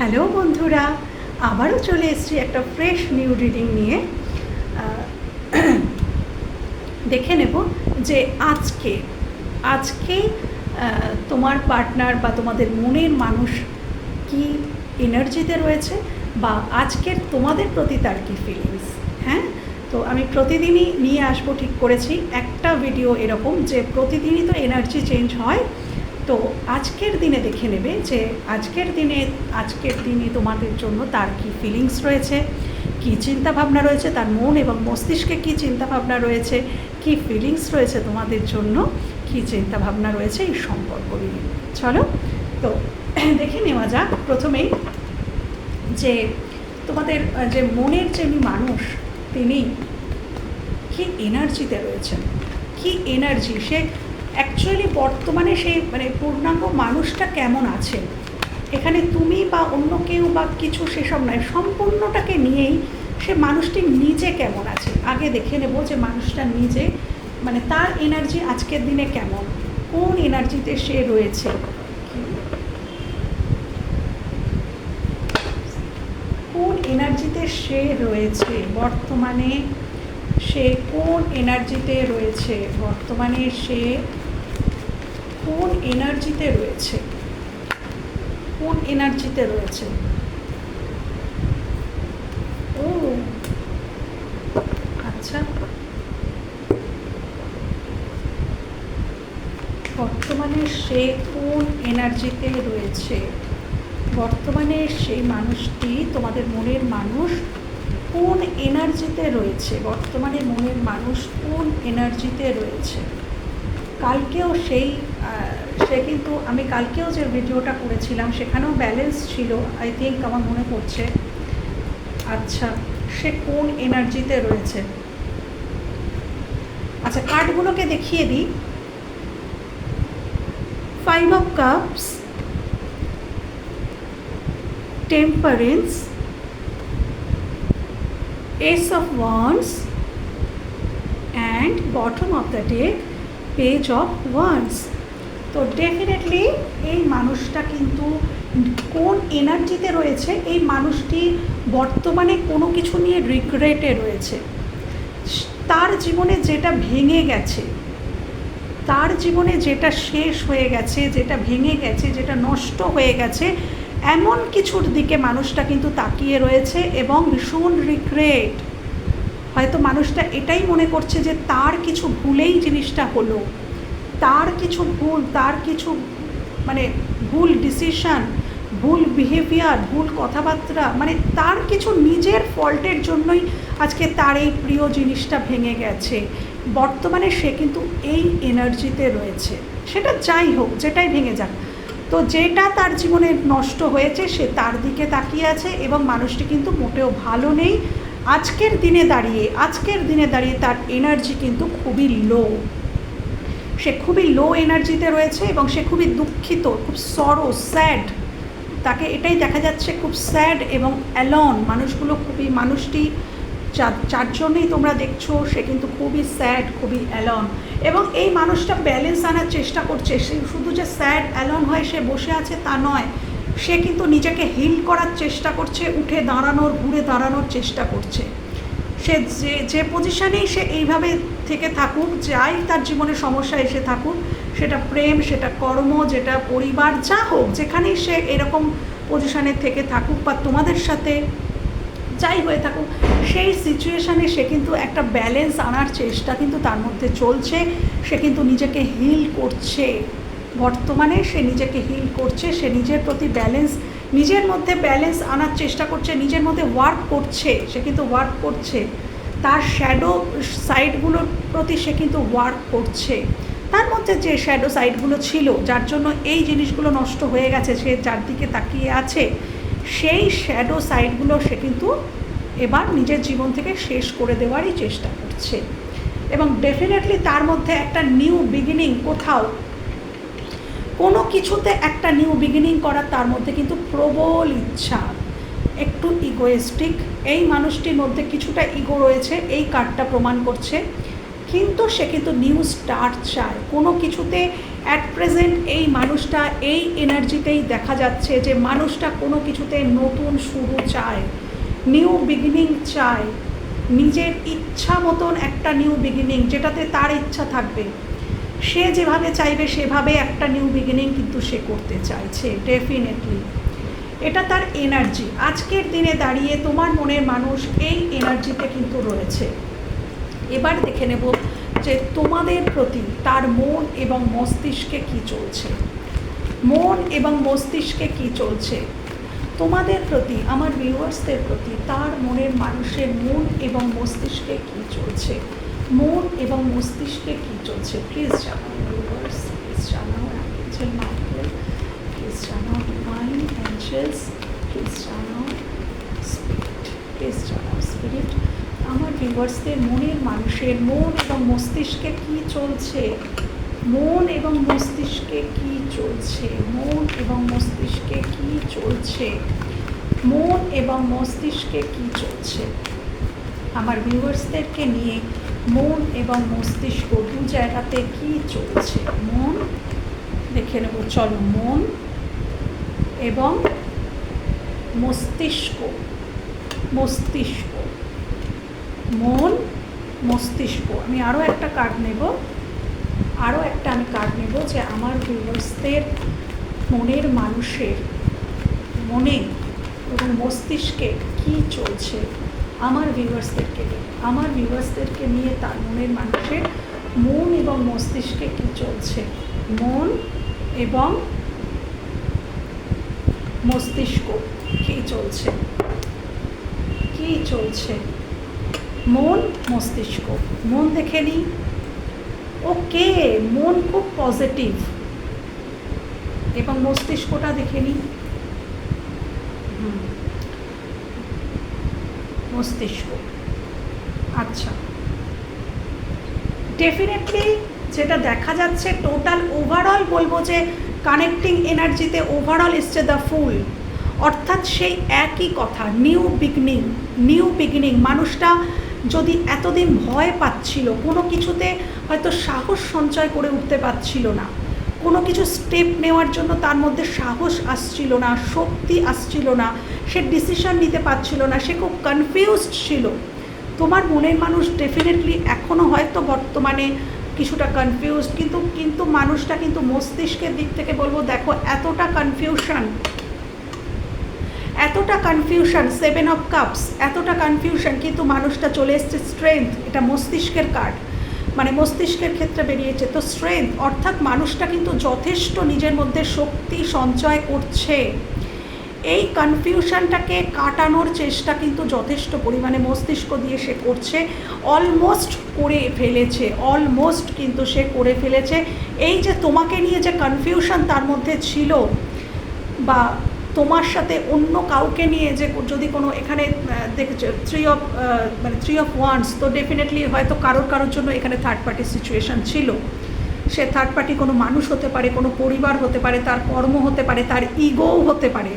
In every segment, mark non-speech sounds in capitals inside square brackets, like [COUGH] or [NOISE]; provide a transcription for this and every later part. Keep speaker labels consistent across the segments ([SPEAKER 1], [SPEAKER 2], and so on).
[SPEAKER 1] Hello বন্ধুরা, আবারও চলে এসেছি একটা ফ্রেশ নিউ রিডিং নিয়ে। [CLEARS THROAT] দেখে নেব যে আজকে আজকে তোমার পার্টনার বা তোমাদের মনের মানুষ কি এনার্জিতে রয়েছে বা আজকের তোমাদের প্রতি তার কি ফিলিংস হ্যাঁ? তো আমি প্রতিদিনই নিয়ে আসব ঠিক করেছি একটা ভিডিও এরকম যে প্রতিদিনই তো এনার্জি চেঞ্জ হয়। তো আজকের দিনে দেখে নেবে যে আজকের দিনে আজকের দিনে তোমাদের জন্য তার কি ফিলিংস রয়েছে, কি চিন্তা ভাবনা রয়েছে, তার মন এবং মস্তিষ্কে কি চিন্তা ভাবনা রয়েছে, কি ফিলিংস রয়েছে তোমাদের জন্য, কি চিন্তা ভাবনা রয়েছে এই সম্পর্ক নিয়ে। চলো, তো [CLEARS THROAT] দেখে নেওয়া যাক প্রথমেই যে তোমাদের যে মনের যিনি মানুষ, তিনি কি এনার্জিতে রয়েছেন? কি এনার্জি সে অ্যাকচুয়ালি বর্তমানে সেই মানে পূর্ণাঙ্গ মানুষটা কেমন আছে? এখানে তুমি বা অন্য কেউ বা কিছু সেসব নয়, সম্পূর্ণটাকে নিয়েই সে মানুষটি নিজে কেমন আছে? আগে দেখে নেব যে মানুষটা নিজে মানে তার এনার্জি আজকের দিনে কেমন? কোন এনার্জিতে সে রয়েছে? কোন এনার্জিতে সে রয়েছে? বর্তমানে সে কোন এনার্জিতে রয়েছে? বর্তমানে সে কোন এনার্জিতে রয়েছে? কোন এনার্জিতে রয়েছে? ও আচ্ছা। বর্তমানে সে কোন এনার্জিতে রয়েছে? বর্তমানে সেই মানুষটি, তোমাদের মনের মানুষ, কোন এনার্জিতে রয়েছে? বর্তমানে মনের মানুষ কোন এনার্জিতে রয়েছে? কালকেও সেই সে কিন্তু আমি কালকেও যে ভিডিওটা করেছিলাম, সেখানেও ব্যালেন্স ছিল আই থিঙ্ক আমার মনে পড়ছে। আচ্ছা সে কোন এনার্জিতে রয়েছে? আচ্ছা কার্ডগুলোকে দেখিয়ে দিই। Five of cups temperance ace of wands and bottom of the deck page of wands তো ডেফিনেটলি এই মানুষটা কিন্তু কোন এনার্জিতে রয়েছে, এই মানুষটি বর্তমানে কোনো কিছু নিয়ে রিগ্রেটে রয়েছে। তার জীবনে যেটা ভেঙে গেছে, তার জীবনে যেটা শেষ হয়ে গেছে, যেটা ভেঙে গেছে, যেটা নষ্ট হয়ে গেছে, এমন কিছুর দিকে মানুষটা কিন্তু তাকিয়ে রয়েছে এবং ভীষণ রিগ্রেট হয়তো মানুষটা এটাই মনে করছে যে তার কিছু ভুলেই জিনিসটা হলো। তার কিছু ভুল, তার কিছু মানে ভুল ডিসিশন ভুল বিহেভিয়ার ভুল কথাবার্তা মানে তার কিছু নিজের ফল্টের জন্যই আজকে তার এই প্রিয় জিনিসটা ভেঙে গেছে। বর্তমানে সে কিন্তু এই এনার্জিতে রয়েছে। সেটা যাই হোক, যেটাই ভেঙে যাক। তো যেটা তার জীবনে নষ্ট হয়েছে, সে তার দিকে তাকিয়ে আছে এবং মানুষটি কিন্তু মোটেও ভালো নেই। আজকের দিনে দাঁড়িয়ে, আজকের দিনে দাঁড়িয়ে তার এনার্জি কিন্তু খুবই লো সে খুবই লো এনার্জিতে রয়েছে এবং সে খুবই দুঃখিত, খুব সরো স্যাড তাকে এটাই দেখা যাচ্ছে খুব স্যাড এবং অ্যালন মানুষগুলো খুবই, মানুষটি চার, চারজনেই তোমরা দেখছ, সে কিন্তু খুবই স্যাড খুবই অ্যালন এবং এই মানুষটা ব্যালেন্স আনার চেষ্টা করছে। সে শুধু যে স্যাড অ্যালন হয়ে, সে বসে আছে তা নয়। সে কিন্তু নিজেকে হিল করার চেষ্টা করছে, উঠে দাঁড়ানোর, ঘুরে দাঁড়ানোর চেষ্টা করছে। সে যে যে পজিশনেই সে এইভাবে থেকে থাকুক, যাই তার জীবনে সমস্যা এসে থাকুক, সেটা প্রেম, সেটা কর্ম, যেটা পরিবার, যা হোক, যেখানেই সে এরকম পজিশনে থেকে থাকুক বা তোমাদের সাথে যাই হয়ে থাকুক, সেই সিচুয়েশানে সে কিন্তু একটা ব্যালেন্স আনার চেষ্টা কিন্তু তার মধ্যে চলছে। সে কিন্তু নিজেকে হিল করছে। বর্তমানে সে নিজেকে হিল করছে, সে নিজের প্রতি ব্যালেন্স নিজের মধ্যে ব্যালেন্স আনার চেষ্টা করছে, নিজের মধ্যে ওয়ার্ক করছে, সে কিন্তু ওয়ার্ক করছে। তার শ্যাডো সাইডগুলোর প্রতি সে কিন্তু ওয়ার্ক করছে। তার মধ্যে যে শ্যাডো সাইডগুলো ছিল, যার জন্য এই জিনিসগুলো নষ্ট হয়ে গেছে, সে যার দিকে তাকিয়ে আছে, সেই শ্যাডো সাইডগুলো সে কিন্তু এবার নিজের জীবন থেকে শেষ করে দেওয়ারই চেষ্টা করছে। এবং ডেফিনেটলি তার মধ্যে একটা নিউ বিগিনিং কোথাও। কোনো কিছুতে একটা নিউ বিগিনিং করার তার মধ্যে কিন্তু প্রবল ইচ্ছা, একটু ইগোয়েস্টিক এই মানুষটির মধ্যে কিছুটা ইগো রয়েছে, এই কার্ডটা প্রমাণ করছে। কিন্তু সে কিন্তু নিউ স্টার্ট চায়। কোনো কিছুতে অ্যাট প্রেজেন্ট এই মানুষটা এই এনার্জিতেই দেখা যাচ্ছে যে মানুষটা কোনো কিছুতে নতুন শুরু চায় নিউ বিগিনিং চায়। নিজের ইচ্ছা মতন একটা নিউ বিগিনিং যেটাতে তার ইচ্ছা থাকবে। সে যেভাবে চাইবে সেভাবে একটা নিউ বিগিনিং কিন্তু সে করতে চাইছে ডেফিনেটলি এটা তার এনার্জি আজকের দিনে দাঁড়িয়ে তোমার মনের মানুষ এই এনার্জিতে কিন্তু রয়েছে। এবার দেখে নেব যে তোমাদের প্রতি তার মন এবং মস্তিষ্কে কি চলছে। মন এবং মস্তিষ্কে কি চলছে? তোমাদের প্রতি, আমার ভিউয়ার্সদের প্রতি তার মনের মানুষের মন এবং মস্তিষ্কে কি চলছে? মন এবং মস্তিষ্কে কি চলছে? প্লিজ জানাও ভিউয়ার্স প্লিজ জানাও প্লিজ জানাও প্লিজ জানাও স্পিরিট স্পিরিট আমার ভিউয়ার্সদের মনের মানুষের মন এবং মস্তিষ্কে কি চলছে? মন এবং মস্তিষ্কে কি চলছে? মন এবং মস্তিষ্কে কি চলছে? মন এবং মস্তিষ্কে কি চলছে? আমার ভিউয়ার্সদেরকে নিয়ে মন এবং মস্তিষ্ক দু জায়গাতে কি চলছে? মন, দেখে নেব, চলো, মন এবং মস্তিষ্ক মস্তিষ্ক, মন, মস্তিষ্ক। আমি আরও একটা কার্ড নেব আরও একটা আমি কার্ড নেব যে আমার ভিউয়ার্সদের মনের মানুষের, মনে এবং মস্তিষ্কে কি চলছে, আমার ভিউয়ার্সদেরকে নিয়ে, আমার ভিউয়ার্সদেরকে নিয়ে তার মনের মানুষের মন এবং মস্তিষ্কে কি চলছে, মন এবং মস্তিষ্ক কি চলছে? কি চলছে? মন, মস্তিষ্ক। মন দেখে নিই ওকে, মন খুব পজিটিভ এবং মস্তিষ্কটা দেখে নিই। মস্তিষ্ক। আচ্ছা। ডেফিনেটলি যেটা দেখা যাচ্ছে টোটাল ওভারঅল বলব যে কানেক্টিং এনার্জিতে ওভারঅল এসছে দ্য ফুল অর্থাৎ সেই একই কথা নিউ বিগনিং নিউ বিগিনিং মানুষটা যদি এতদিন ভয় পাচ্ছিল, কোনো কিছুতে হয়তো সাহস সঞ্চয় করে উঠতে পারছিল না। কোনো কিছু স্টেপ নেওয়ার জন্য তার মধ্যে সাহস আসছিল না, শক্তি আসছিল না, সে ডিসিশন নিতে পারছিল না, সে খুব কনফিউজড ছিল। তোমার মনের মানুষ ডেফিনেটলি এখনও হয়তো বর্তমানে কিছুটা কনফিউজ কিন্তু কিন্তু মানুষটা কিন্তু মস্তিষ্কের দিক থেকে বলব, দেখো এতটা কনফিউশন এতটা কনফিউশন সেভেন অফ কাপস এতটা কনফিউশন কিন্তু মানুষটা চলে এসছে স্ট্রেংথ এটা মস্তিষ্কের কার্ড মানে মস্তিষ্কের ক্ষেত্রে বেরিয়েছে। তো স্ট্রেংথ অর্থাৎ মানুষটা কিন্তু যথেষ্ট নিজের মধ্যে শক্তি সঞ্চয় করছে। এই কনফিউশনটাকে কাটানোর চেষ্টা কিন্তু যথেষ্ট পরিমাণে মস্তিষ্ক দিয়ে সে করছে। অলমোস্ট করে ফেলেছে অলমোস্ট কিন্তু সে করে ফেলেছে। এই যে তোমাকে নিয়ে যে কনফিউশন তার মধ্যে ছিল বা তোমার সাথে অন্য কাউকে নিয়ে যে যদি কোনো এখানে দেখেছে থ্রি অফ মানে থ্রি অফ ওয়ান্স তো ডেফিনেটলি হয়তো কারোর কারোর জন্য এখানে থার্ড পার্টি সিচুয়েশান ছিল। সে থার্ড পার্টি কোনো মানুষ হতে পারে, কোনো পরিবার হতে পারে, তার কর্ম হতে পারে, তার ইগোও হতে পারে।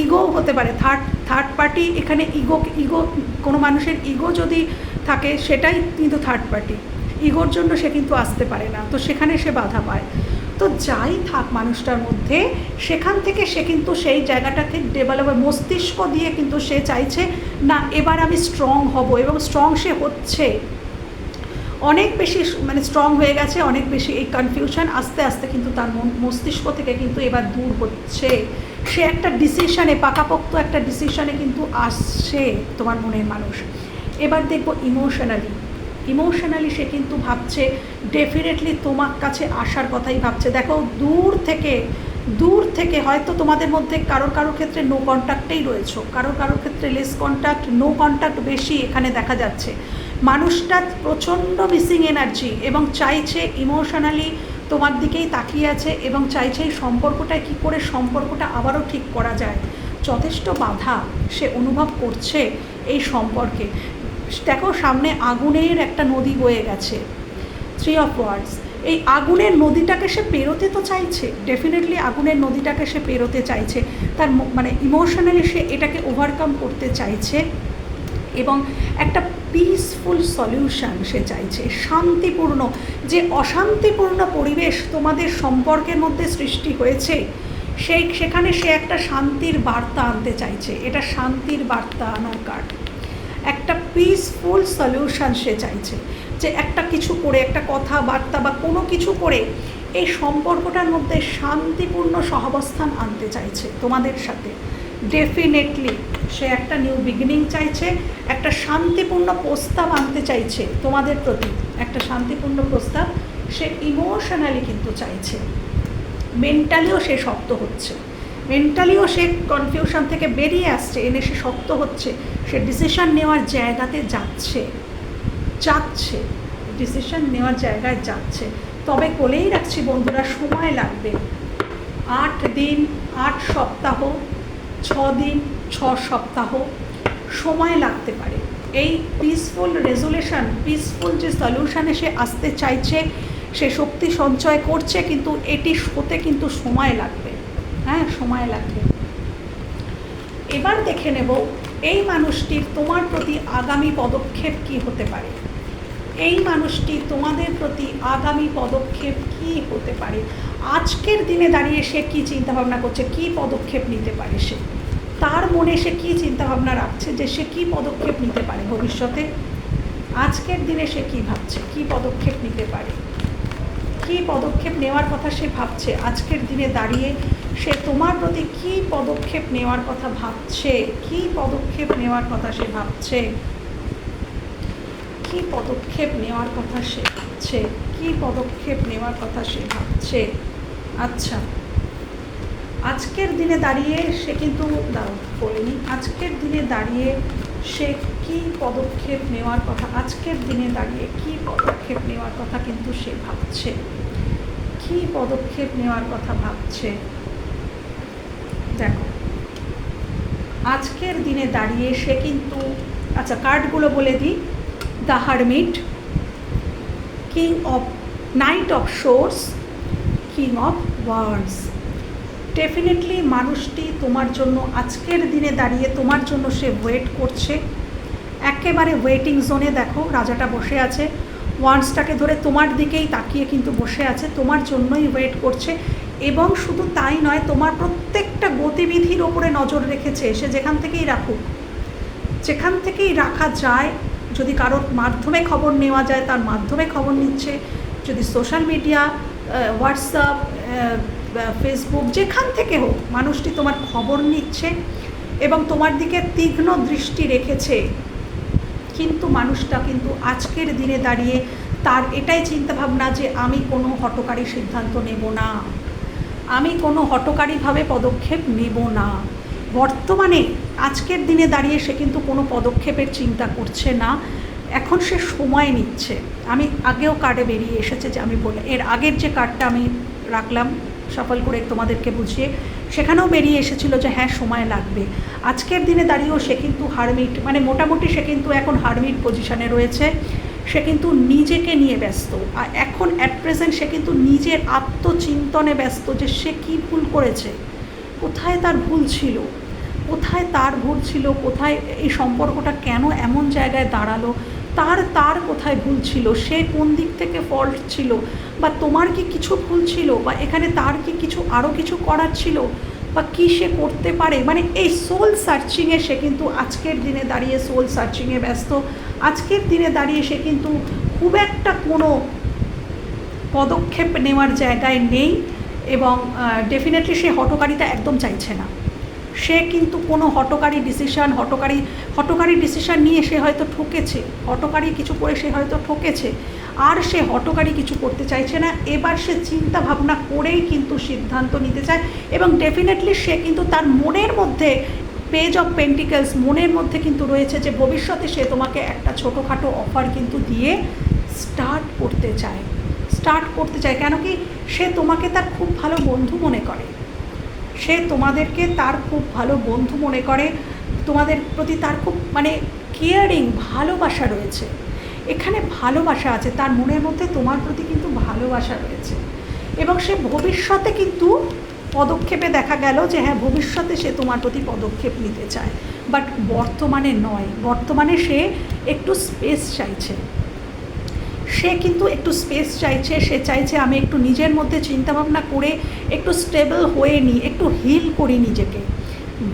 [SPEAKER 1] ইগো হতে পারে থার্ড থার্ড পার্টি এখানে ইগো ইগো কোনো মানুষের ইগো যদি থাকে, সেটাই কিন্তু থার্ড পার্টি ইগোর জন্য সে কিন্তু আসতে পারে না, তো সেখানে সে বাধা পায়। তো যাই থাক মানুষটার মধ্যে, সেখান থেকে সে কিন্তু সেই জায়গাটাকে ডেভেলপ মস্তিষ্ক দিয়ে কিন্তু সে চাইছে, না, এবার আমি স্ট্রং হব এবং স্ট্রং সে হচ্ছে। অনেক বেশি মানে স্ট্রং হয়ে গেছে, অনেক বেশি এই কনফিউশন আস্তে আস্তে কিন্তু তার মস্তিষ্ক থেকে কিন্তু এবার দূর হচ্ছে। সে একটা ডিসিশনে পাকাপোক্ত একটা ডিসিশনে কিন্তু আসছে তোমার মনের মানুষ। এবার দেখব ইমোশনালি ইমোশনালি সে কিন্তু ভাবছে ডেফিনেটলি তোমার কাছে আসার কথাই ভাবছে। দেখো, দূর থেকে দূর থেকে হয়তো তোমাদের মধ্যে কারোর কারোর ক্ষেত্রে নো কন্ট্যাক্টেই রয়েছো। কারোর কারোর ক্ষেত্রে লেস কন্ট্যাক্ট নো কন্ট্যাক্ট বেশি এখানে দেখা যাচ্ছে। মানুষটা প্রচণ্ড মিসিং এনার্জি এবং চাইছে ইমোশনালি তোমার দিকেই তাকিয়ে আছে এবং চাইছে এই সম্পর্কটায় কী করে সম্পর্কটা আবারও ঠিক করা যায়। যথেষ্ট বাধা সে অনুভব করছে এই সম্পর্কে। দেখো, সামনে আগুনের একটা নদী বয়ে গেছে। থ্রি অফ ওয়ার্ডস এই আগুনের নদীটাকে সে পেরোতে তো চাইছে। ডেফিনেটলি আগুনের নদীটাকে সে পেরোতে চাইছে। তার মানে ইমোশনালি সে এটাকে ওভারকাম করতে চাইছে। এবং একটা পিসফুল সলিউশন সে চাইছে, শান্তিপূর্ণ। যে অশান্তিপূর্ণ পরিবেশ তোমাদের সম্পর্কের মধ্যে সৃষ্টি হয়েছে, সেই সেখানে সে একটা শান্তির বার্তা আনতে চাইছে। এটা শান্তির বার্তা আনার কার্ড একটা পিসফুল সলিউশন সে চাইছে যে একটা কিছু করে, একটা কথাবার্তা বা কোনো কিছু করে এই সম্পর্কটার মধ্যে শান্তিপূর্ণ সহাবস্থান আনতে চাইছে তোমাদের সাথে। ডেফিনেটলি সে একটা নিউ বিগিনিং চাইছে, একটা শান্তিপূর্ণ প্রস্তাব আনতে চাইছে তোমাদের প্রতি। একটা শান্তিপূর্ণ প্রস্তাব সে ইমোশনালি কিন্তু চাইছে। মেন্টালিও সে শক্ত হচ্ছে। মেন্টালিও সে কনফিউশন থেকে বেরিয়ে আসছে, এনে সে শক্ত হচ্ছে। সে ডিসিশন নেওয়ার জায়গাতে যাচ্ছে। যাচ্ছে। ডিসিশন নেওয়ার জায়গায় যাচ্ছে। তবে বলেই রাখছি বন্ধুরা, সময় লাগবে। আট দিন, আট সপ্তাহ, ছ দিন ছ সপ্তাহ সময় লাগতে পারে। এই পিসফুল রেজুলেশন পিসফুল যে সলিউশনে সে আসতে চাইছে, সে শক্তি সঞ্চয় করছে, কিন্তু এটি হতে কিন্তু সময় লাগবে। হ্যাঁ সময় লাগবে। এবার দেখে নেব, এই মানুষটির তোমার প্রতি আগামী পদক্ষেপ কি হতে পারে? এই মানুষটি তোমাদের প্রতি আগামী পদক্ষেপ কি হতে পারে? আজকের দিনে দাঁড়িয়ে সে কী চিন্তাভাবনা করছে? কি পদক্ষেপ নিতে পারে সে? তার মনে সে কী চিন্তাভাবনা রাখছে যে সে কী পদক্ষেপ নিতে পারে ভবিষ্যতে? আজকের দিনে সে কী ভাবছে? কী পদক্ষেপ নিতে পারে? কী পদক্ষেপ নেওয়ার কথা সে ভাবছে? আজকের দিনে দাঁড়িয়ে সে তোমার প্রতি কী পদক্ষেপ নেওয়ার কথা ভাবছে? কী পদক্ষেপ নেওয়ার কথা সে ভাবছে? কী পদক্ষেপ নেওয়ার কথা সে ভাবছে? কী পদক্ষেপ নেওয়ার কথা সে ভাবছে? আচ্ছা। আজকের দিনে দাঁড়িয়ে সে কিন্তু বলেনি। আজকের দিনে দাঁড়িয়ে সে কী পদক্ষেপ নেওয়ার কথা, আজকের দিনে দাঁড়িয়ে কি পদক্ষেপ নেওয়ার কথা কিন্তু সে ভাবছে। কী পদক্ষেপ নেওয়ার কথা ভাবছে? দেখো, আজকের দিনে দাঁড়িয়ে সে কিন্তু আচ্ছা কার্ডগুলো বলে দিই। The hermit, king of knight of swords king of words. Definitely মানুষটি তোমার জন্য আজকের দিনে দাঁড়িয়ে তোমার জন্য সে ওয়েট করছে। একেবারে ওয়েটিং জোনে দেখো, রাজাটা বসে আছে। ওয়ান্সটাকে ধরে তোমার দিকেই তাকিয়ে কিন্তু বসে আছে, তোমার জন্যই ওয়েট করছে। এবং শুধু তাই নয়, তোমার প্রত্যেকটা গতিবিধির ওপরে নজর রেখেছে, সে যেখান থেকেই রাখুক। যেখান থেকেই রাখা যায়, যদি কারোর মাধ্যমে খবর নেওয়া যায়, তার মাধ্যমে খবর নিচ্ছে। যদি সোশ্যাল মিডিয়া হোয়াটসঅ্যাপ ফেসবুক যেখান থেকে হোক, মানুষটি তোমার খবর নিচ্ছে এবং তোমার দিকে তীক্ষ্ণ দৃষ্টি রেখেছে। কিন্তু মানুষটা কিন্তু আজকের দিনে দাঁড়িয়ে তার এটাই চিন্তাভাবনা যে আমি কোনো হটকারী সিদ্ধান্ত নেব না। আমি কোনো হটকারীভাবে পদক্ষেপ নেব না। বর্তমানে আজকের দিনে দাঁড়িয়ে সে কিন্তু কোনো পদক্ষেপের চিন্তা করছে না। এখন সে সময় নিচ্ছে। আমি আগেও কার্ডে বেরিয়ে এসেছে যে আমি বলে এর আগের যে কার্ডটা আমি রাখলাম সফল করে তোমাদেরকে বুঝিয়ে সেখানেও বেরিয়ে এসেছিল যে হ্যাঁ সময় লাগবে। আজকের দিনে দাঁড়িয়েও সে কিন্তু হারমিট মানে মোটামুটি সে কিন্তু এখন হারমিট পজিশনে রয়েছে। সে কিন্তু নিজেকে নিয়ে ব্যস্ত। আর এখন অ্যাট প্রেজেন্ট সে কিন্তু নিজের আত্মচিন্তনে ব্যস্ত যে সে কী ভুল করেছে, কোথায় তার ভুল ছিল, কোথায় তার ভুল ছিল, কোথায় এই সম্পর্কটা কেন এমন জায়গায় দাঁড়াল তার তার কোথায় ভুল ছিল? সে কোন দিক থেকে ফল্ট ছিল? বা তোমার কি কিছু ভুল ছিল? বা এখানে তার কি কিছু আরও কিছু করার ছিল? বা কী সে করতে পারে? মানে এই সোল সার্চিংয়ে সে কিন্তু আজকের দিনে দাঁড়িয়ে সোল সার্চিংয়ে ব্যস্ত। আজকের দিনে দাঁড়িয়ে সে কিন্তু খুব একটা কোনো পদক্ষেপ নেওয়ার জায়গায় নেই এবং ডেফিনেটলি সে হটকারিতা একদম চাইছে না। সে কিন্তু কোনো হটকারী ডিসিশান হটকারী হটকারী ডিসিশান নিয়ে সে হয়তো ঠকেছে। হটকারী কিছু করে সে হয়তো ঠকেছে। আর সে হটকারী কিছু করতে চাইছে না। এবার সে চিন্তা ভাবনা করেই কিন্তু সিদ্ধান্ত নিতে চায় এবং ডেফিনেটলি সে কিন্তু তার মনের মধ্যে পেজ অফ পেন্টিকেলস মনের মধ্যে কিন্তু রয়েছে যে ভবিষ্যতে সে তোমাকে একটা ছোটোখাটো অফার কিন্তু দিয়ে স্টার্ট করতে চায়। স্টার্ট করতে চায়। কেন কি সে তোমাকে তার খুব ভালো বন্ধু মনে করে। সে তোমাদেরকে তার খুব ভালো বন্ধু মনে করে। তোমাদের প্রতি তার খুব মানে কেয়ারিং ভালোবাসা রয়েছে। এখানে ভালোবাসা আছে, তার মনের মধ্যে তোমার প্রতি কিন্তু ভালোবাসা রয়েছে। এবং সে ভবিষ্যতে কিন্তু পদক্ষেপে দেখা গেল যে হ্যাঁ ভবিষ্যতে সে তোমার প্রতি পদক্ষেপ নিতে চায়। বাট বর্তমানে নয়, বর্তমানে সে একটু স্পেস চাইছে। সে কিন্তু একটু স্পেস চাইছে, সে চাইছে আমি একটু নিজের মধ্যে চিন্তাভাবনা করে একটু স্টেবল হয়ে নিই একটু হিল করি নিজেকে।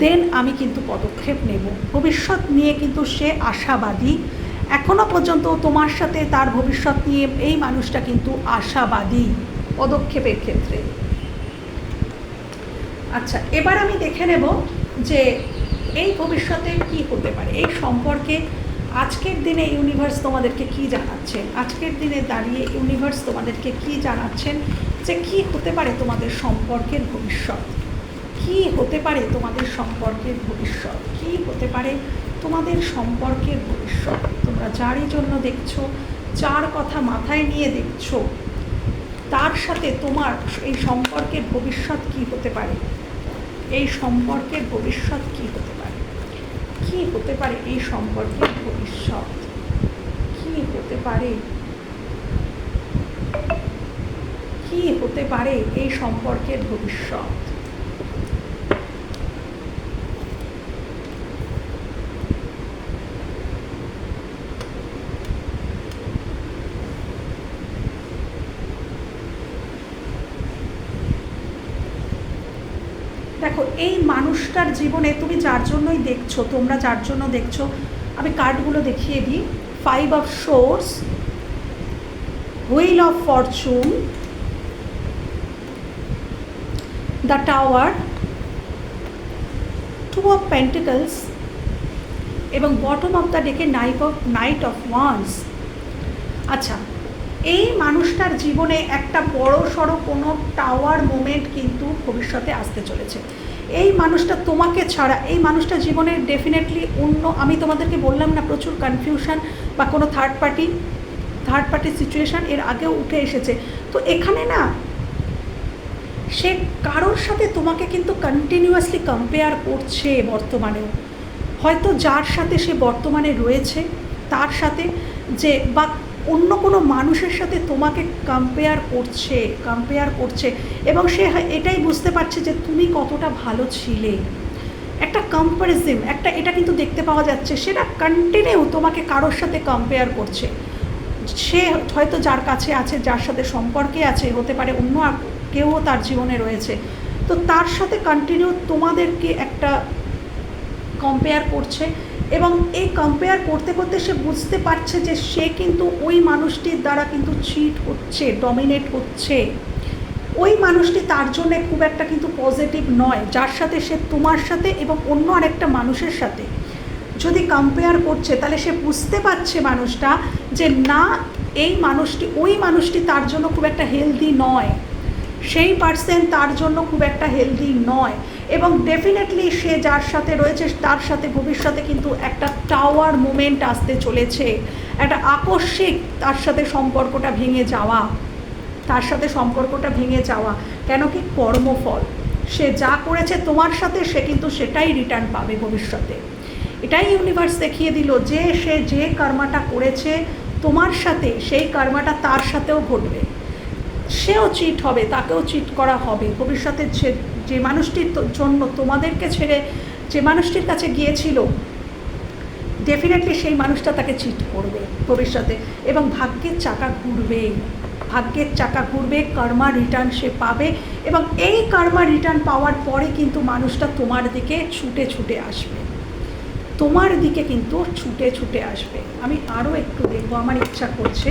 [SPEAKER 1] দেন আমি কিন্তু পদক্ষেপ নেব। ভবিষ্যৎ নিয়ে কিন্তু সে আশাবাদী। এখনও পর্যন্ত তোমার সাথে তার ভবিষ্যৎ নিয়ে এই মানুষটা কিন্তু আশাবাদী পদক্ষেপের ক্ষেত্রে। আচ্ছা এবার আমি দেখে নেব যে এই ভবিষ্যতে কি হতে পারে। এই সম্পর্কে আজকের দিনে ইউনিভার্স তোমাদেরকে কি জানাচ্ছে? আজকের দিনে দাঁড়িয়ে ইউনিভার্স তোমাদেরকে কি জানাচ্ছেন? যে কি হতে পারে তোমাদের সম্পর্কের ভবিষ্যৎ? কি হতে পারে তোমাদের সম্পর্কের ভবিষ্যৎ? কি হতে পারে তোমাদের সম্পর্কের ভবিষ্যৎ? তোমরা যারই জন্য দেখছ, যার কথা মাথায় নিয়ে দেখছ, তার সাথে তোমার এই সম্পর্কের ভবিষ্যৎ কি হতে পারে? এই সম্পর্কের ভবিষ্যৎ কি হতে পারে? কি হতে পারে এই সম্পর্কে ভবিষ্যৎ? কি হতে পারে? কি হতে পারে এই সম্পর্কের ভবিষ্যৎ দেখো এই মানুষটার জীবনে তুমি যার জন্যই দেখছ, তোমরা যার জন্য দেখছ, আমি কার্ডগুলো দেখিয়ে দিই। Five of swords wheel of fortune the tower two of pentacles এবং বটম অফ দ্য ডেকে knight of knight of wands আচ্ছা এই মানুষটার জীবনে একটা বড় সড়ো কোনো টাওয়ার মোমেন্ট কিন্তু ভবিষ্যতে আসতে চলেছে। এই মানুষটা তোমাকে ছাড়া, এই মানুষটা জীবনে ডেফিনেটলি অন্য, আমি তোমাদেরকে বললাম না প্রচুর কনফিউশন বা কোনো third party third party situation এর আগেও উঠে এসেছে। তো এখানে না, সে কারোর সাথে তোমাকে কিন্তু কন্টিনিউয়াসলি কম্পেয়ার করছে বর্তমানেও। হয়তো যার সাথে সে বর্তমানে রয়েছে, তার সাথে যে বা অন্য কোনো মানুষের সাথে তোমাকে কম্পেয়ার করছে কম্পেয়ার করছে এবং সে এটাই বুঝতে পারছে যে তুমি কতটা ভালো ছিলে। একটা কম্পারিজম একটা এটা কিন্তু দেখতে পাওয়া যাচ্ছে, সেটা কন্টিনিউ তোমাকে কারোর সাথে কম্পেয়ার করছে। সে হয়তো যার কাছে আছে, যার সাথে সম্পর্কে আছে, হতে পারে অন্য কেউ তার জীবনে রয়েছে। তো তার সাথে কন্টিনিউ তোমাদেরকে একটা কম্পেয়ার করছে এবং এই কম্পেয়ার করতে করতে সে বুঝতে পারছে যে সে কিন্তু ওই মানুষটির দ্বারা কিন্তু চিট হচ্ছে ডমিনেট হচ্ছে ওই মানুষটি তার জন্য খুব একটা কিন্তু পজিটিভ নয়, যার সাথে সে তোমার সাথে এবং অন্য আরেকটা মানুষের সাথে। যদি কম্পেয়ার করছে, তাহলে সে বুঝতে পারছে মানুষটা যে না, এই মানুষটি, ওই মানুষটি তার জন্য খুব একটা হেলদি নয়। সেই পার্সেন তার জন্য খুব একটা হেলদি নয়। এবং ডেফিনেটলি সে যার সাথে রয়েছে, তার সাথে ভবিষ্যতে কিন্তু একটা টাওয়ার মুমেন্ট আসতে চলেছে। একটা আকস্মিক তার সাথে সম্পর্কটা ভেঙে যাওয়া, তার সাথে সম্পর্কটা ভেঙে যাওয়া, কেন কি কর্মফল। সে যা করেছে তোমার সাথে, সে কিন্তু সেটাই রিটার্ন পাবে ভবিষ্যতে। এটাই ইউনিভার্স দেখিয়ে দিল যে সে যে কর্মাটা করেছে তোমার সাথে, সেই কর্মাটা তার সাথেও ঘটবে। সেও চিট হবে, তাকেও চিট করা হবে। ভবিষ্যতে সে যে মানুষটির জন্য তোমাদেরকে ছেড়ে যে মানুষটির কাছে গিয়েছিল ডেফিনেটলি সেই মানুষটা তাকে চিট করবে ভবিষ্যতে এবং ভাগ্যের চাকা ঘুরবে। ভাগ্যের চাকা ঘুরবে কর্মা রিটার্ন সে পাবে এবং এই কর্মা রিটার্ন পাওয়ার পরে কিন্তু মানুষটা তোমার দিকে ছুটে ছুটে আসবে। তোমার দিকে কিন্তু ছুটে ছুটে আসবে। আমি আরও একটু দেখব, আমার ইচ্ছা করছে।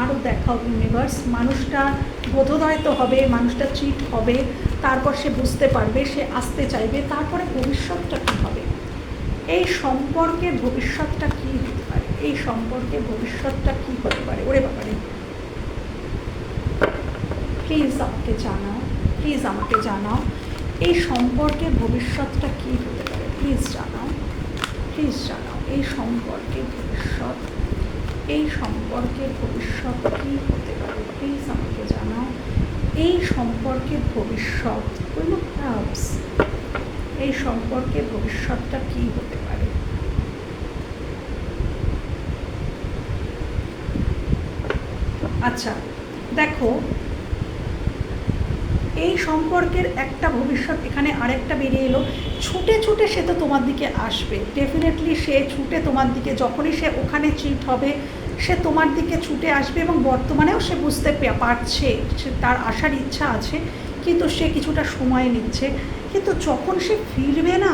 [SPEAKER 1] আরও দেখাও ইউনিভার্স মানুষটা বোধোদয় তো হবে, মানুষটা চিট হবে, তারপর সে বুঝতে পারবে, সে আসতে চাইবে, তারপরে ভবিষ্যৎটা কী হবে? এই সম্পর্কের ভবিষ্যৎটা কী হতে পারে? এই সম্পর্কের ভবিষ্যৎটা কী হতে পারে? ওরে ব্যাপারে প্লিজ আমাকে জানাও প্লিজ আমাকে জানাও, এই সম্পর্কে ভবিষ্যৎটা কী হতে পারে? প্লিজ জানাও প্লিজ জানাও, এই সম্পর্কে ভবিষ্যৎ এই সম্পর্কের ভবিষ্যৎ কী হতে পারে প্লিজ আমাকে জানাও। এই সম্পর্কের ভবিষ্যৎ, কোনো এই সম্পর্কের ভবিষ্যৎটা কী হতে পারে? আচ্ছা দেখো, এই সম্পর্কের একটা ভবিষ্যৎ এখানে আরেকটা বেরিয়ে এলো। ছুটে ছুটে সে তো তোমার দিকে আসবে। ডেফিনেটলি সে ছুটে তোমার দিকে, যখনই সে ওখানে চিট হবে সে তোমার দিকে ছুটে আসবে এবং বর্তমানেও সে বুঝতে পারছে, সে তার আসার ইচ্ছা আছে, কিন্তু সে কিছুটা সময় নিচ্ছে। কিন্তু যখন সে ফিরবে না,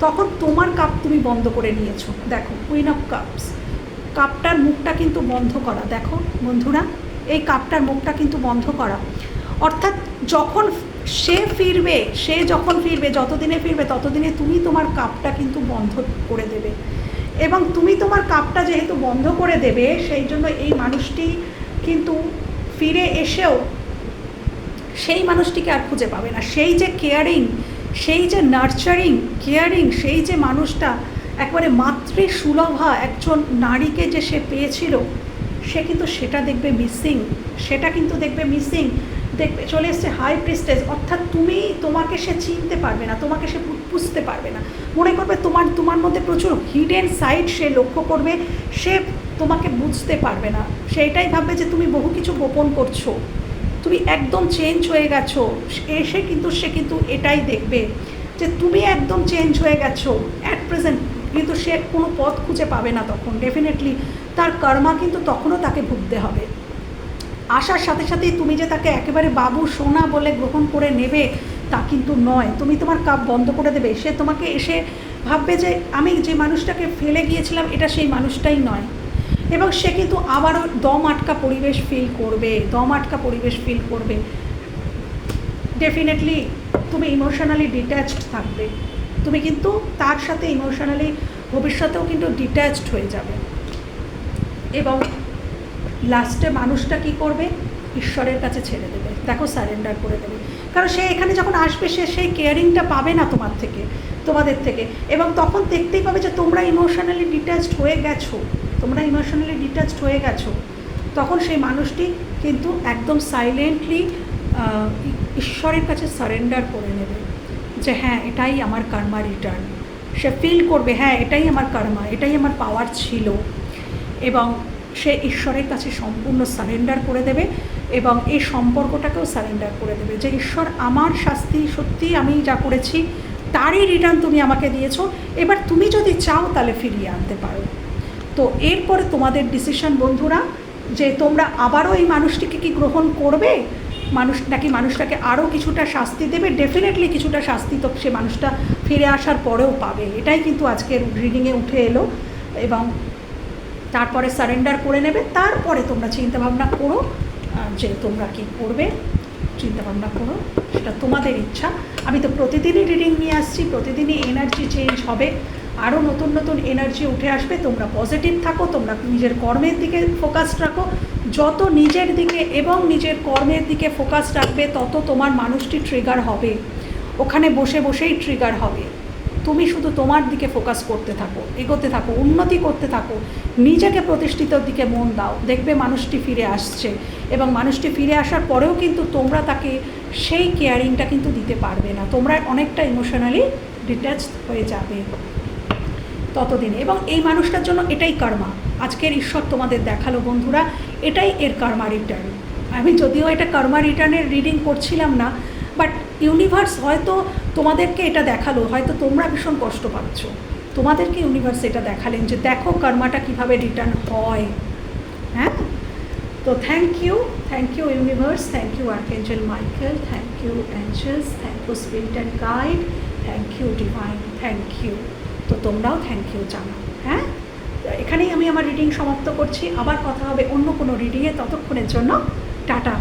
[SPEAKER 1] তখন তোমার কাপ তুমি বন্ধ করে নিয়েছো। দেখো কুইন অফ কাপস কাপটার মুখটা কিন্তু বন্ধ করা। দেখো, বন্ধুরা, এই কাপটার মুখটা কিন্তু বন্ধ করা। অর্থাৎ যখন সে ফিরবে, সে যখন ফিরবে, যতদিনে ফিরবে, ততদিনে তুমি তোমার কাপটা কিন্তু বন্ধ করে দেবে। এবং তুমি তোমার কাপটা যেহেতু বন্ধ করে দেবে, সেই জন্য এই মানুষটি কিন্তু ফিরে এসেও সেই মানুষটিকে আর খুঁজে পাবে না। সেই যে কেয়ারিং সেই যে নার্চারিং কেয়ারিং সেই যে মানুষটা একবারে মাতৃ সুলভা একজন নারীকে যে সে পেয়েছিল, সে কিন্তু সেটা দেখবে মিসিং সেটা কিন্তু দেখবে মিসিং দেখবে, চলে এসছে হাই প্রিস্টেজ অর্থাৎ তুমি তোমাকে সে চিনতে পারবে না, তোমাকে সে বুঝতে পারবে না। মনে করবে তোমার তোমার মধ্যে প্রচুর হিডেন সাইড সে লক্ষ্য করবে, সে তোমাকে বুঝতে পারবে না। সেটাই ভাববে যে তুমি বহু কিছু গোপন করছ। তুমি একদম চেঞ্জ হয়ে গেছো। এসে কিন্তু সে কিন্তু এটাই দেখবে যে তুমি একদম চেঞ্জ হয়ে গেছো। অ্যাট প্রেজেন্ট কিন্তু সে কোনো পথ খুঁজে পাবে না তখন। ডেফিনেটলি তার কর্মা কিন্তু তখনও তাকে ভুগতে হবে। আসার সাথে সাথেই তুমি যে তাকে একেবারে বাবু সোনা বলে গ্রহণ করে নেবে, তা কিন্তু নয়। তুমি তোমার কাপ বন্ধ করে দেবে। সে তোমাকে এসে ভাববে যে, আমি যে মানুষটাকে ফেলে গিয়েছিলাম, এটা সেই মানুষটাই নয়। এবং সে কিন্তু আবারও দম আটকা পরিবেশ ফিল করবে, দম আটকা পরিবেশ ফিল করবে। ডেফিনেটলি তুমি ইমোশনালি ডিট্যাচড থাকবে। তুমি কিন্তু তার সাথে ইমোশনালি ভবিষ্যতেও কিন্তু ডিট্যাচড হয়ে যাবে। এবং লাস্টে মানুষটা কি করবে? ঈশ্বরের কাছে ছেড়ে দেবে। দেখো সারেন্ডার করে দেবে। কারণ সে এখানে যখন আসবে, সে সেই কেয়ারিংটা পাবে না তোমার থেকে, তোমাদের থেকে। এবং তখন দেখতেই পাবে যে তোমরা ইমোশনালি ডিট্যাচড হয়ে গেছো। তোমরা ইমোশনালি ডিট্যাচড হয়ে গেছো। তখন সেই মানুষটি কিন্তু একদম সাইলেন্টলি ঈশ্বরের কাছে সারেন্ডার করে নেবে। যে হ্যাঁ এটাই আমার কার্মা রিটার্ন সে ফিল করবে হ্যাঁ এটাই আমার কার্মা এটাই আমার পাওয়ার ছিল। এবং সে ঈশ্বরের কাছে সম্পূর্ণ সারেন্ডার করে দেবে এবং এই সম্পর্কটাকেও সারেন্ডার করে দেবে যে, ঈশ্বর, আমার শাস্তি সত্যি আমি যা করেছি, তারই রিটার্ন তুমি আমাকে দিয়েছ। এবার তুমি যদি চাও তাহলে ফিরিয়ে আনতে পারো। তো এরপরে তোমাদের ডিসিশন বন্ধুরা, যে তোমরা আবারও এই মানুষটিকে কি গ্রহণ করবে? মানুষ, নাকি মানুষটাকে আরও কিছুটা শাস্তি দেবে? ডেফিনেটলি কিছুটা শাস্তি তো সে মানুষটা ফিরে আসার পরেও পাবে। এটাই কিন্তু আজকের রিডিংয়ে উঠে এলো এবং তারপরে সারেন্ডার করে নেবে, তারপরে তোমরা চিন্তা ভাবনা করো যে তোমরা কি করবে চিন্তা ভাবনা করো, সেটা তোমাদের ইচ্ছা। আমি তো প্রতিদিনই রিডিং নিয়ে আসছি, প্রতিদিনই এনার্জি চেঞ্জ হবে আরও নতুন নতুন এনার্জি উঠে আসবে, তোমরা পজিটিভ থাকো, তোমরা নিজের কর্মের দিকে ফোকাস রাখো। যত নিজের দিকে এবং নিজের কর্মের দিকে ফোকাস রাখবে, তত তোমার মানুষটি ট্রিগার হবে। ওখানে বসে বসেই ট্রিগার হবে। তুমি শুধু তোমার দিকে ফোকাস করতে থাকো, এগোতে থাকো, উন্নতি করতে থাকো, নিজেকে প্রতিষ্ঠিতর দিকে মন দাও। দেখবে মানুষটি ফিরে আসছে এবং মানুষটি ফিরে আসার পরেও কিন্তু তোমরা তাকে সেই কেয়ারিংটা কিন্তু দিতে পারবে না। তোমরা অনেকটা ইমোশনালি ডিট্যাচ হয়ে যাবে ততদিনে। এবং এই মানুষটার জন্য এটাই কর্মা আজকের ঈশ্বর তোমাদের দেখাল বন্ধুরা, এটাই এর কর্মা রিটার্ন আমি যদিও এটা কর্মা রিটার্নের রিডিং করছিলাম না বাট ইউনিভার্স হয়তো তোমাদেরকে এটা দেখাল, হয়তো তোমরা ভীষণ কষ্ট পাচ্ছ। তোমাদেরকে ইউনিভার্স এটা দেখালেন যে দেখো কর্মাটা কীভাবে রিটার্ন হয়। হ্যাঁ? তো thank you thank you universe thank you archangel Michael thank you angels thank you spirit and guide thank you divine thank you তো তোমরাও থ্যাংক ইউ জানাও হ্যাঁ? এখানেই আমি আমার রিডিং সমাপ্ত করছি। আবার কথা হবে অন্য কোনো রিডিংয়ে ততক্ষণের জন্য টাটা।